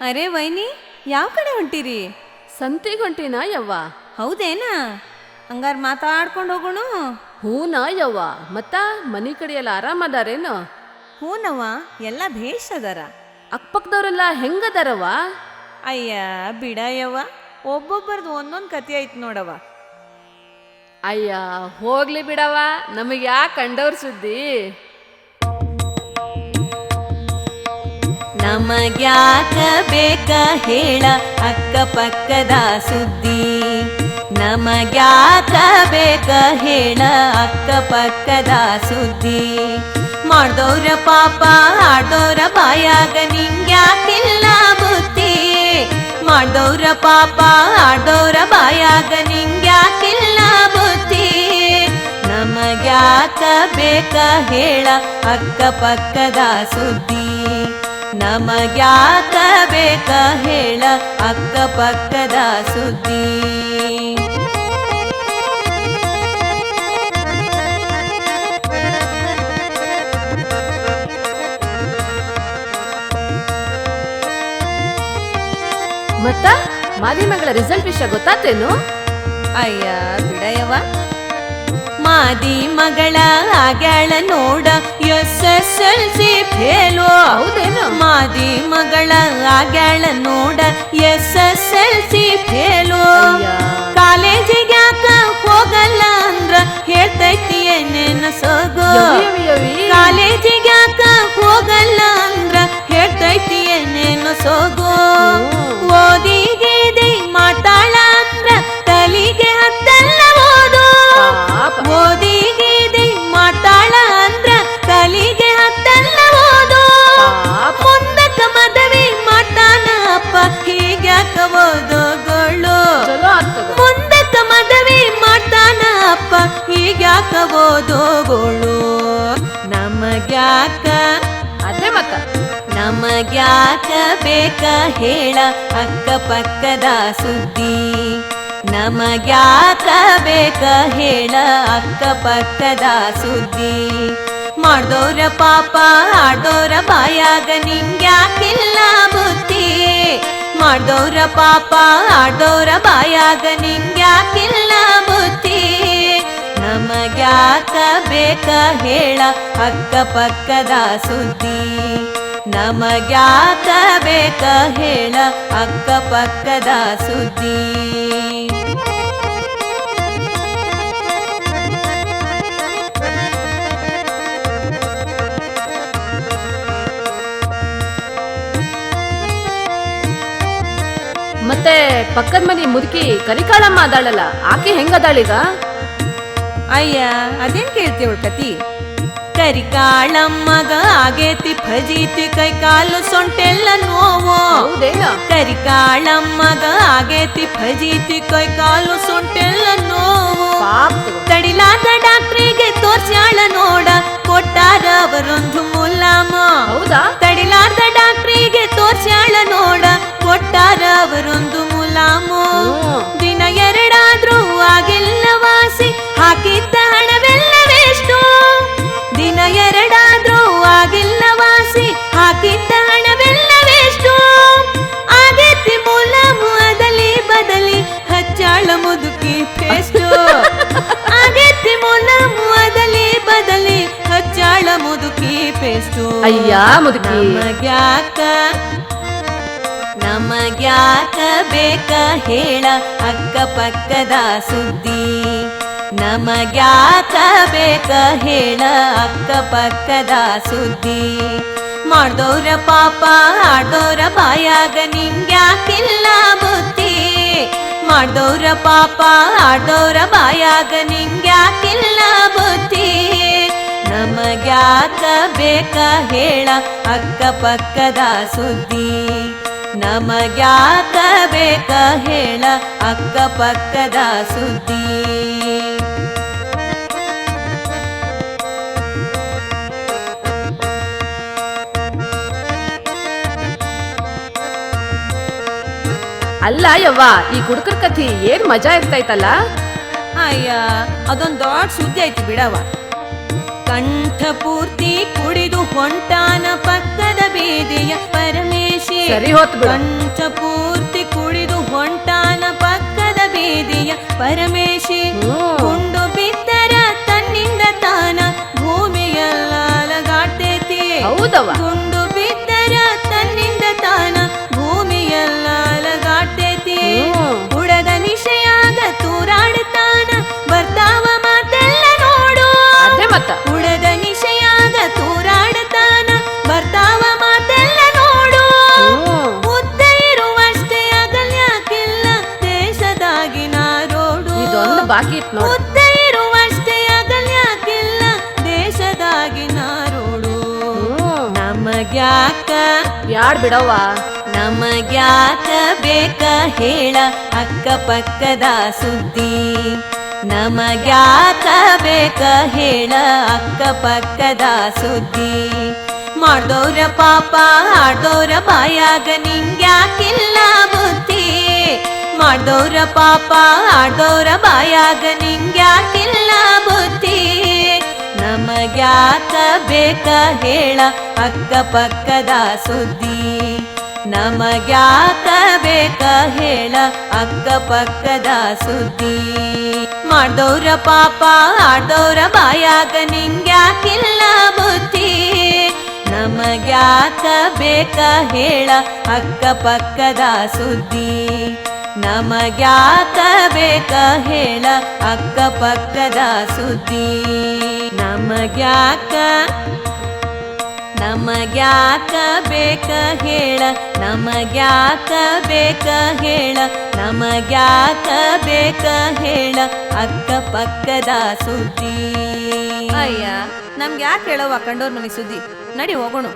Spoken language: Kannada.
ಅರೆ ವೈನಿ ಯಾವ ಕಡೆ ಹೊಂಟಿರಿ? ಸಂತಿಗೆ ಹೊಂಟಿನ ಯವ್ವ? ಹೌದೇನಾ? ಹಂಗಾರ್ ಮಾತಾಡ್ಕೊಂಡು ಹೋಗೋಣ. ಹೂನ ಯವ್ವ? ಮತ್ತ ಮನಿ ಕಡೆ ಎಲ್ಲ ಆರಾಮದಾರೇನು ಹೂನವ್ವ ಎಲ್ಲ ಭೇಷ್ ಅದಾರ. ಅಕ್ಕಪಕ್ಕದವ್ರೆಲ್ಲ ಹೆಂಗದಾರವ್ವ ಅಯ್ಯ ಬಿಡಯವ್ವ ಒಬ್ಬೊಬ್ಬರದು ಒಂದೊಂದು ಕತೆ ಐತೆ ನೋಡವ್ವ. ಅಯ್ಯ ಹೋಗ್ಲಿ ಬಿಡವ ನಮಗೆ ಯಾಕೆ ಕಂಡವ್ರ ಸುದ್ದಿ? ನಮಗ್ಯಾಕ ಬೇಕ ಹೇಳ ಅಕ್ಕಪಕ್ಕದ ಸುದ್ದಿ. ನಮಗ್ಯಾಕ ಬೇಕ ಹೇಳ ಅಕ್ಕಪಕ್ಕದ ಸುದ್ದಿ. ಮಾಡ್ದವ್ರ ಪಾಪ ಆಡೋರ ಬಾಯಾಗ ನಿಂಗ್ಯಾಕಿಲ್ಲ ಬುದ್ಧಿ. ಮಾಡ್ದವ್ರ ಪಾಪ ಆಡೋರ ಬಾಯಾಗ ನಿಂಗ್ಯಾಕಿಲ್ಲ ಬುದ್ಧಿ. ನಮಗ್ಯಾಕ ಬೇಕ ಹೇಳ ಅಕ್ಕಪಕ್ಕದ ಸುದ್ದಿ. ನಮಗ್ಯಾಕ ಬೇಕ ಹೇಳ ಅಕ್ಕಪಕ್ಕದ ಸುದ್ದಿ. ಮತ್ತ ಮಾಧ್ಯಮಗಳ ಮಗಳ ರಿಸಲ್ಟ್ ವಿಷಯ ಗೊತ್ತಾತೇನು? ಅಯ್ಯ ಬಿಡಯವ ಮಾದಿ ಮಗಳ ಆಗ್ಯಾಳ ನೋಡ S S L C fail. ಮಾದಿ ಮಗಳ ಆಗ್ಯಾಳ ನೋಡ S S L C fail. ಕಾಲೇಜಿಗೆ ಯಾಕ ಹೋಗಲ್ಲ ಅಂದ್ರ ಹೇಳ್ತೈತಿ ಏನೇನ ಸೋಗು. ಕಾಲೇಜಿಗೆ ಯಾಕ ಹೋಗಲ್ಲ ಅಂದ್ರ ಹೇಳ್ತೈತಿ ಏನೇನು ಸೋಗು ಹೀಗ್ಯಾಕ ಓದೋಗಳು ನಮಗ್ಯಾಕ ಅದೇ ಮತ್ತ. ನಮಗ್ಯಾಕ ಬೇಕ ಹೇಳ ಅಕ್ಕ ಪಕ್ಕದ ಸುದ್ದಿ. ನಮಗ್ಯಾಕ ಬೇಕ ಹೇಳ ಅಕ್ಕ ಪಕ್ಕದ ಸುದ್ದಿ. ಮಾಡ್ದೋರ ಪಾಪ ಆಡೋರ ಬಾಯಾಗ ನಿಂಗ್ಯಾಕಿಲ್ಲ ಬುದ್ಧಿ. ಮಾಡ್ದವ್ರ ಪಾಪ ಆಡೋರ ಬಾಯಾಗ ನಿಂಗ್ಯಾಕಿಲ್ಲ ಬುದ್ಧಿ. ನಮಗ್ಯಾಕ ಬೇಕ ಹೇಳ ಅಕ್ಕ ಪಕ್ಕದ ಸುದ್ದಿ. ನಮಗ್ಯಾಕ ಬೇಕ ಹೇಳ ಅಕ್ಕ ಪಕ್ಕದ ಸುದ್ದಿ. ಮತ್ತೆ ಪಕ್ಕದ ಮನೆ ಮುದುಕಿ ಕರಿಕಾಳಮ್ಮ ಅದಾಳಲ್ಲ, ಆಕೆ ಹೆಂಗದಾಳೀಗ ಅಯ್ಯ ಅದೇನ್ ಕೇಳ್ತೀವಳ ಕತಿ? ಕರಿಕಾಳಮ್ಮಗ ಆಗೇತಿ ಫಜೀತಿ ಕೈ ಕಾಲು ಸೊಂಟೆಲ್ಲ ನೋವು. ಕರಿಕಾಳಮ್ಮಗ ಆಗೇತಿ ಫಜೀತಿ ಕೈ ಕಾಲು ಸೊಂಟೆಲ್ಲ ನೋವು. ತಡಿಲಾದ ಡಾಕ್ಟ್ರಿಗೆ ತೋರ್ಸ್ಯಾಳ ನೋಡ ಕೊಟ್ಟಾರ ಅವರೊಂದು ಮುಲಾಮ. ಹೌದಾ? ಮುದುಕಿ ಪೇಸ್ಟು. ಅಯ್ಯ ಮುದುಕಿ. ನಮಗ್ಯಾಕ ನಮಗ್ಯಾಕ ಬೇಕ ಹೇಳ ಅಕ್ಕ ಪಕ್ಕದ ಸುದ್ದಿ. ನಮಗ್ಯಾಕ ಬೇಕ ಹೇಳ ಅಕ್ಕಪಕ್ಕದ ಸುದ್ದಿ. ಮಾಡ್ದವ್ರ ಪಾಪ ಆಡೋರ ಬಾಯಾಗ ನಿಂಗ್ಯಾಕಿಲ್ಲ ಬುದ್ಧಿ. ಮಾಡ್ದವ್ರ ಪಾಪ ಆಡೋರ ಬಾಯಾಗ ನಿಂಗ್ಯಾಕಿಲ್ಲ ನಮಗ್ಯಾಕ ಬೇಕ ಹೇಳ ಅಕ್ಕಪಕ್ಕದ ಸುದ್ದಿ. ನಮಗ್ಯಾಕ ಬೇಕ ಹೇಳ ಅಕ್ಕಪಕ್ಕದ ಸುದ್ದಿ. ಅಲ್ಲ ಯವ್ವ ಈ ಕುಡುಕರ್ ಕಥಿ ಏನ್ ಮಜಾ ಇರ್ತೈತಲ್ಲ? ಅಯ್ಯ ಅದೊಂದ್ ದೊಡ್ಡ ಸುದ್ದಿ ಐತಿ ಬಿಡವ ಕಂಠ ಪೂರ್ತಿ ಕುಡಿದು ಹೊಂಟಾನ ಪಕ್ಕದ ಬೀದಿಯ ಪರಮೇಶಿ ಸರಿ ಹೋತ್ ಬಿಡು. ಕಂಠ ಪೂರ್ತಿ ಕುಡಿದು ಹೊಂಟಾನ ಪಕ್ಕದ ಬೀದಿಯ ಪರಮೇಶಿ ಕುಂಡು ಬಿದ್ದರ ತನ್ನಿಂದ ತಾನ ಭೂಮಿಯಲ್ಲ ಅಲಗಾಡ್ತೇತಿ ಹೌದವ್ವ. ಬಾಕಿ ಉದ್ದ ಇರುವಷ್ಟೇ ಅಗಲ್ಯಾಕಿಲ್ಲ ದೇಶದಾಗಿನ ರೋಡು. ನಮಗ್ಯಾಕ? ಯಾಡ್ ಬಿಡವ್ವ? ನಮಗ್ಯಾಕ ಬೇಕ ಹೇಳ ಅಕ್ಕ ಪಕ್ಕದ ಸುದ್ದಿ. ನಮಗ್ಯಾಕ ಬೇಕ ಹೇಳ ಅಕ್ಕ ಪಕ್ಕದ ಸುದ್ದಿ. ಮಾಡ್ದವ್ರ ಪಾಪ ಆಡ್ದವ್ರ ಬಾಯಾಗ ನಿಂಗ್ಯಾಕಿಲ್ಲ ಬುದ್ಧಿ. ಮಾಡ್ದವ್ರ ಪಾಪ, ಆಡ್ದವ್ರ ಬಾಯಾಗ ನಿಂಗ್ಯಾಕಿಲ್ಲ ಬುದ್ಧಿ. ನಮಗ್ಯಾಕ ಬೇಕ ಹೇಳ ಅಕ್ಕಪಕ್ಕದ ಸುದ್ದಿ. ನಮಗ್ಯಾಕ ಬೇಕ ಹೇಳ ಅಕ್ಕಪಕ್ಕದ ಸುದ್ದಿ. ಮಾಡ್ದವ್ರ ಪಾಪ, ಆಡ್ದವ್ರ ಬಾಯಾಗ ನಿಂಗ್ಯಾಕಿಲ್ಲ ಬುದ್ಧಿ. ನಮಗ್ಯಾಕ ಬೇಕ ಹೇಳ ಅಕ್ಕಪಕ್ಕದ ಸುದ್ದಿ. ನಮಗ್ಯಾಕ ಬೇಕ ಹೇಳ ಅಕ್ಕಪಕ್ಕದ ಸುದ್ದಿ. ನಮಗ್ಯಾಕ ನಮಗ್ಯಾಕ ಬೇಕ ಹೇಳ ನಮಗ್ಯಾಕ ಬೇಕ ಹೇಳ ನಮಗ್ಯಾಕ ಬೇಕ ಹೇಳ ಅಕ್ಕಪಕ್ಕದ ಸುದ್ದಿ. ಅಯ್ಯ ನಮ್ಗೆ ಯಾಕೆ ಹೇಳೋ ಕಂಡೋರ್ ಮನೆ ಸುದ್ದಿ. ನಡಿ ಹೋಗೋಣ.